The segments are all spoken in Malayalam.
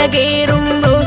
ചിറകേറുള്ളൂ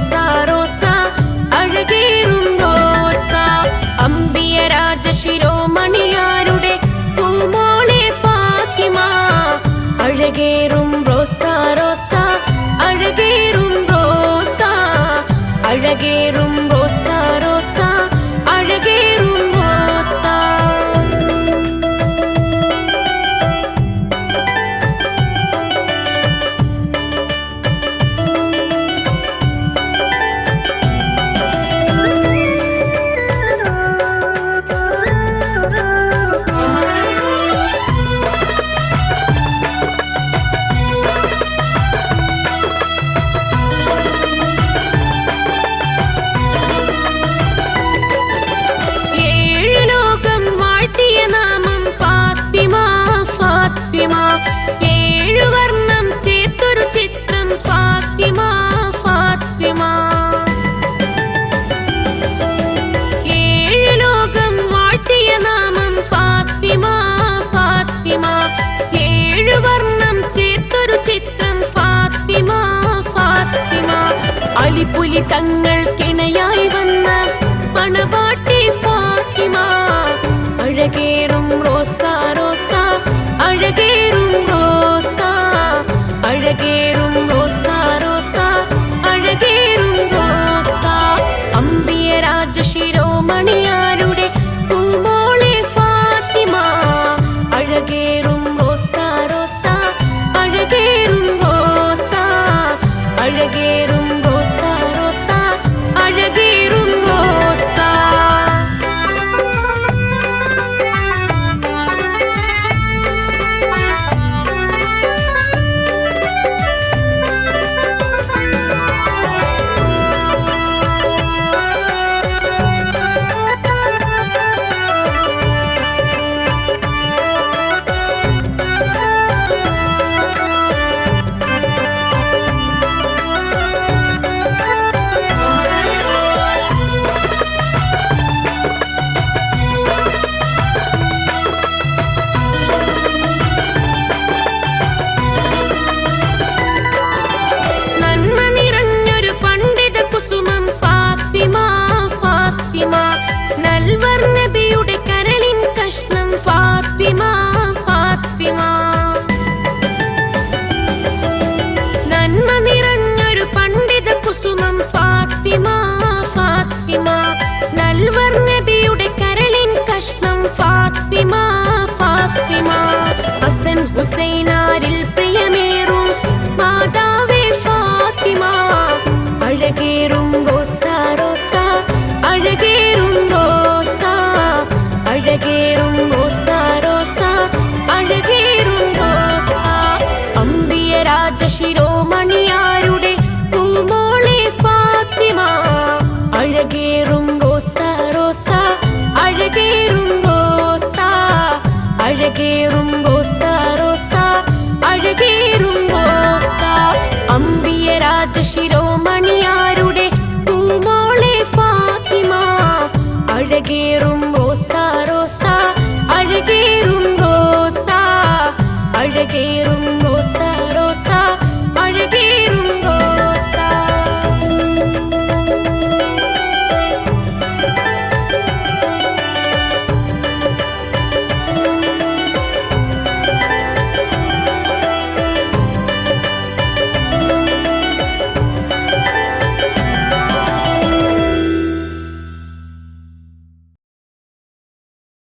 ഏഴുവർണം ഏഴ് ലോകം വാഴ്ത്തിയ നാമം ഏഴ് വർണം തങ്ങൾ കിണയായി വന്ന പണപാട്ടി ഫാത്തിമ. അഴകേറും റോസാ ശിരോമണിയാരുടെ ഫാത്തിമ. അഴകേറും റോസ റോസ. അഴകേറും റോസ. അഴകേറും செல்வர்